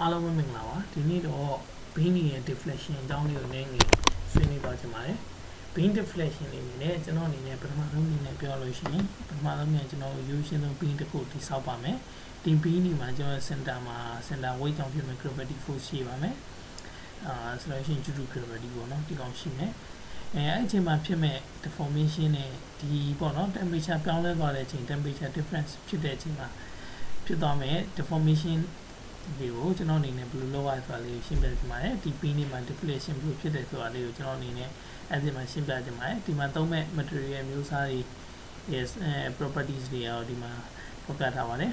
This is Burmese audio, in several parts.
အားလုံးပဲမင်္ဂလာပါဒီနေ့တော့ beam ရဲ့ deflection အကြောင်းလေးကိုနည်းငယ်ဆွေးနွေးသွားချင်ပါတယ် beam deflection လေးနေနဲ့ကျွန်တော်အနေနဲ့ပထမဆုံးအနေနဲ့ပြောလို့ရှိရင်ပထမဆုံးအနေနဲ့ကျွန်တော်ရိုးရှင်းဆုံး beam တစ်ခုတိဆောက်ပါမယ်ဒီ beam ဒီမှာကျွန်တော် center မှာ center weight ကြောင့်ဖြစ်မဲ့ gravity force ရှိပါမယ်အာဆိုတော့ရှင် due to gravity ပေါ့နော်ဒီကောင်ရှိမယ်အဲအဲ့အချိန်မှာဖြစ်မဲ့ deformation နဲ့ဒီပေါ့နော် temperature ပြောင်းလဲသွားတဲ့အချိန် temperature difference ဖြစ်တဲ့အချိန်မှာဖြစ်သွားမဲ့ deformation ဒီကိုကျွန်တော်အနေနဲ့ဘယ်လိုလုပ်ရဆိုတာလေးကိုရှင်းပြချင်ပါတယ်ဒီ pin နေမှာ deflection ဘယ်လိုဖြစ်တယ်ဆိုတာလေးကိုကျွန်တော်အနေနဲ့အဲ့ဒီမှာရှင်းပြချင်ပါတယ်ဒီမှာသုံးမဲ့ material မျိုးစားတွေ yes အဲ properties တွေရောဒီမှာဖော်ပြထားပါတယ်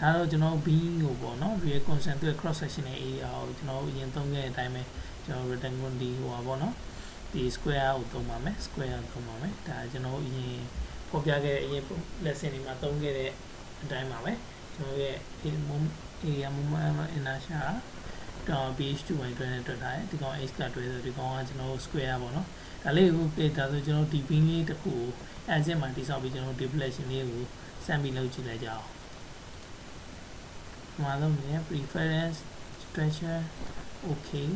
ဒါတော့ကျွန်တော် beam ကိုပေါ့နော် real constant တဲ့ cross sectional area ကိုကျွန်တော်အရင်သုံးခဲ့တဲ့အတိုင်းပဲကျွန်တော် rectangle ဒီဟိုပါပေါ့နော်ဒီ square ကိုသုံးပါမယ် square ကိုသုံးပါမယ်ဒါကျွန်တော်အရင်ဖော်ပြခဲ့တဲ့အရင် lesson တွေမှာသုံးခဲ့တဲ့အတိုင်းပါပဲ ကျွန်တော်ရဲ့ area moment inertia တော့ ph2 ဝင်တွဲနဲ့တွက်ထားတယ်ဒီကောင် h ကတွဲဆိုဒီကောင်ကကျွန်တော် square ပေါ့နော်ဒါလေးကိုပြဒါဆိုကျွန်တော်ဒီ pin လေးတစ်ခုကိုအဲစင်မှာတိစောက်ပြီးကျွန်တော် deflection လေးကိုစမ်းပြီးလုပ်ကြည့်လိုက်ကြအောင်မှာတော့မြင် preference structure okay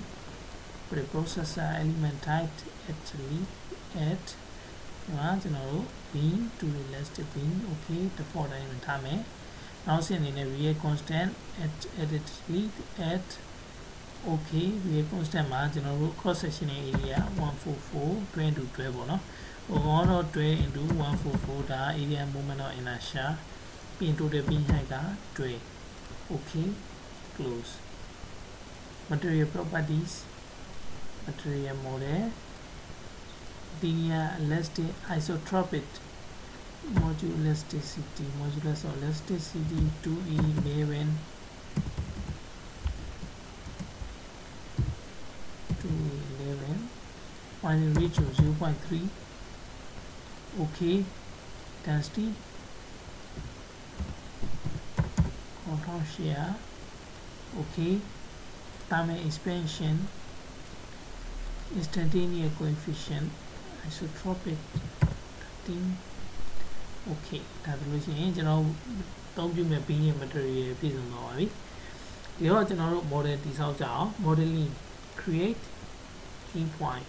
preprocessor element type actually at ဒီမှာကျွန်တော်တို့ beam to elastic beam okay default တိုင်းမှာထားမယ် နောက်ဆက်အနေနဲ့ real constant at edit lead at okay real constant မှာကျွန်တော်တို့ cross sectional area 144 12 to 12ပေါ့နော်ဟိုကတော့12 into 144ဒါ area moment of inertia ပြီးရင် total beam height က12 okay close material properties material model linear elastic isotropic modulasticity modulus or elasticity to e may when to 11 finally reach 0 0.3 okay density proton share okay time expansion instantaneous coefficient isotropic 13 okay ဒါဆိုလို့ရှိရင်ကျွန်တော်သုံးပြမဲ့ beam ရဲ့ material ပြည့်စုံသွားပါပြီဒီတော့ကျွန်တော်တို့ model တိဆောက်ကြအောင် modeling create key point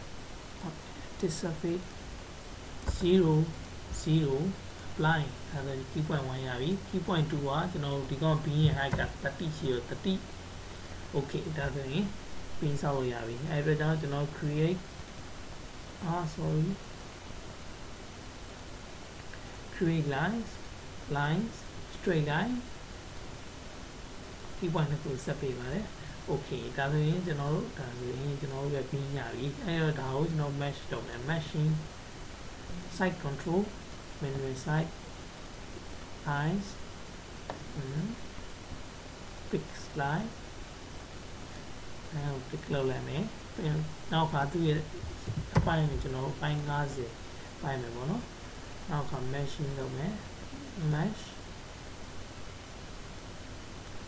this surface 0 0 apply ဒါဆို key point 1ရပြီ key point 2ကကျွန်တော်တို့ဒီကောင် beam ရဲ့ height က30ရှိတော့30 okay ဒါဆိုရင် beam ဆောက်လို့ရပြီအဲဒါကြောင့်ကျွန်တော် create ah sorry create lines lines straight line key point တစ်ခုဆက်ပေးပါတယ် okay ဒါဆိုရင်ကျွန်တော်တို့ဒါဆိုရင်ကျွန်တော်တို့ပဲပြီးညပြီအဲတော့ဒါကိုကျွန်တော် mesh လုပ်မယ် meshing site control manual site eyes mm, pick slide အဲ pick လုပ်လိုက်မယ်ပြီးနောက်ကသူ့ရဲ့အပိုင်းကိုကျွန်တော်အပိုင်း90ပိုင်းမယ်ပေါ့နော် နောက်က meshing လုပ်မယ် mesh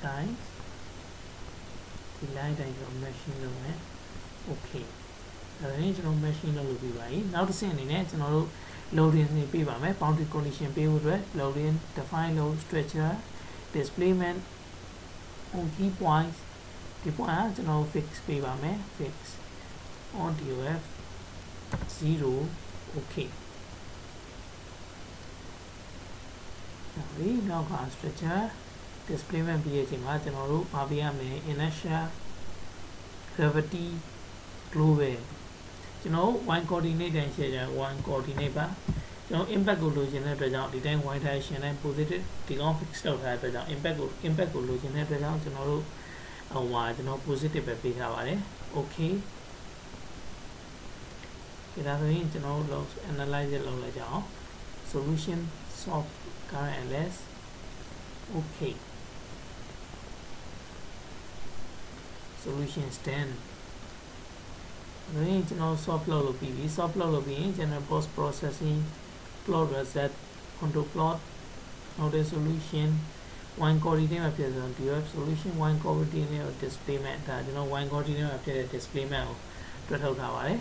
times ဒီ line တိုင်းကျွန်တော် meshing လုပ်မယ် okay ဒါဆိုရင်ကျွန်တော် meshing လုပ်လို့ပြီးပါပြီနောက်တစ်ဆင့်အနေနဲ့ကျွန်တော်တို့ loading နေပြပါမယ် boundary condition ပေးဖို့အတွက် loading define load structure displacement on key points ဒီ point ကကျွန်တော် fix ပေးပါမယ် fix on dof 0 okay ပြီးနောက်က structure displacement ပြီးရဲ့အချိန်မှာကျွန်တော်တို့မပေးရမယ် inertia gravity global ကျွန်တော် y coordinate တိုင်းရှင်းကြ y coordinate ပါကျွန်တော် impact ကိုလိုချင်တဲ့အတွက်ကြောင့်ဒီတိုင်း y direction တိုင်း positive ဒီကောင် fix လုပ်ထားတဲ့အတွက်ကြောင့် impact ကို impact ကိုလိုချင်တဲ့အတွက်ကြောင့်ကျွန်တော်တို့ဟိုမှာကျွန်တော် positive ပဲပေးထားပါတယ် okay ဒါဆိုရင်ကျွန်တော်တို့ analyze လုပ်လိုက်ကြအောင် solution solve current ls okay solution stand ဒါရင်ကျွန်တော် soft လုပ်လုပ်ပြီးပြီ soft လုပ်လုပ်ပြီးရင်ကျွန်တော် post processing plot reset control plot notice solution one coordinate မှာဖြစ်ဆိုတော့ df solution one coordinate ကို displayment ဒါကျွန်တော် one coordinate မှာဖြစ်တဲ့ displayment ကိုတွက်ထုတ်ထားပါတယ်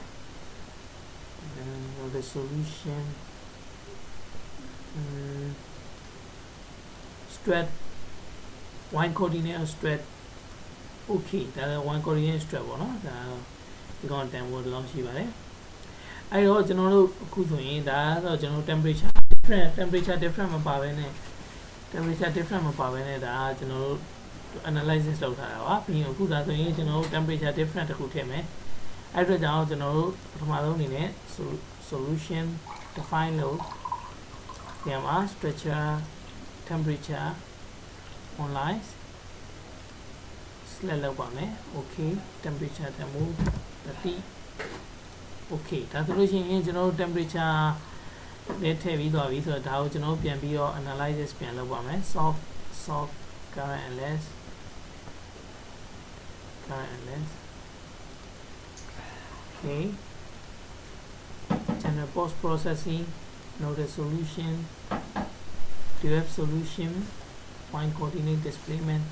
and the solution um, strat y coordinate stress okay ဒါလည်း y coordinate stress ပေါ့နော်ဒါဒီကောင်တန်ဖို့ဒီလောက်ရှိပါတယ်အဲ့တော့ကျွန်တော်တို့အခုဆိုရင်ဒါဆိုကျွန်တော် temperature different temperature different မပါဘဲနဲ့ temperature different မပါဘဲနဲ့ဒါကျွန်တော်တို့ analysis လုပ်ထားတာပါပြီးရင်အခုဒါဆိုရင်ကျွန်တော်တို့ temperature different တစ်ခုထည့်မယ်အဲ့အတွက်ကြောင့်ကျွန်တော်တို့ပထမဆုံးအနေနဲ့ solution define လို့ပြ န်မှာ structure temperature online select လုပ်ပါမယ် okay temperature တမို့30 okay ဒါဆိုလို့ရှိရင်ကျွန်တော်တို့ temperature လေးထည့်ပြီးသွားပြီဆိုတော့ဒါကိုကျွန်တော်တို့ပြန်ပြီးတော့ analysis ပြန်လုပ်ပါမယ် soft soft current and less current and less okay general post processing Know the solution do you have solution point coordinate displacement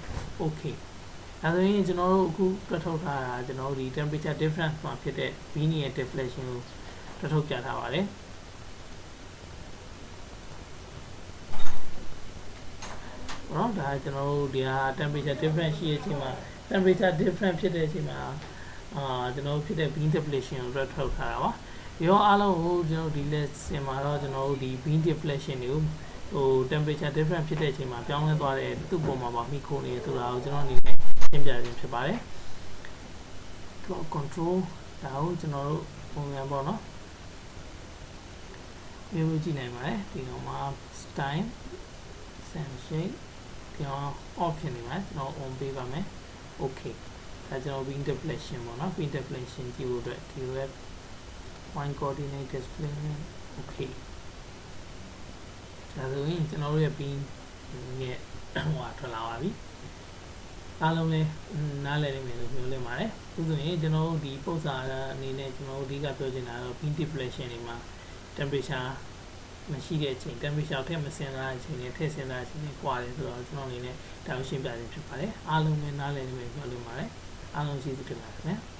okay ဒါဆိုရင်ကျွန်တော်တို့အခုတွက်ထုတ်ထားတာကျွန်တော်တို့ဒီ temperature difference မှာဖြစ်တဲ့ linear deflection ကိုတွက်ထုတ်ပြထားပါတယ်။နော်ဒါကျွန်တော်တို့ဒီဟာ temperature difference ရှိတဲ့အချိန်မှာ temperature difference ဖြစ်တဲ့အချိန်မှာအာကျွန်တော်တို့ဖြစ်တဲ့ beam deflection ကိုတွက်ထုတ်ထားတာပါ။ ဒီတော့အားလုံးကိုကျွန်တော်တို့ဒီ lesson မှာတော့ကျွန်တော်တို့ဒီ beam deflection တွေကိုဟို temperature difference ဖြစ်တဲ့အချိန်မှာပြောင်းလဲသွားတဲ့သူ့ပုံမှာပါမိခိုးနေဆိုတာကိုကျွန်တော်အနေနဲ့ရှင်းပြခြင်းဖြစ်ပါတယ် control ဒါကိုကျွန်တော်တို့ပုံစံပေါ့နော်မျိုးကြည့်နိုင်ပါတယ်ဒီကောင်မှာ style same shape ဒီကောင် off ဖြစ်နေမှာကျွန်တော် on ပေးပါမယ် okay ဒါကျွန်တော် beam deflection ပေါ့နော် beam deflection ကြည့်ဖို့အတွက်ဒီ web point coordinate displacement okay ဒါဆိုရင်ကျွန်တော်တို့ရဲ့ beam ရဲ့ဟိုထွက်လာပါပြီအားလုံးလည်းနားလည်နိုင်မယ်လို့ပြောလင်းပါတယ်။အခုဆိုရင်ကျွန်တော်တို့ဒီပုံစံအနေနဲ့ကျွန်တော်တို့အဓိကပြောချင်တာတော့ beam deflection တွေမှာ temperature မရှိတဲ့အချိန် temperature ထက်မစင်လာတဲ့အချိန်နဲ့ထက်စင်လာတဲ့အချိန်နဲ့ကွာတယ်ဆိုတော့ကျွန်တော်အနေနဲ့ဒါကိုရှင်းပြခြင်းဖြစ်ပါတယ်။အားလုံးလည်းနားလည်နိုင်မယ်ပြောလင်းပါတယ်။အားလုံးရှိသတင်ပါတယ်ခင်ဗျာ။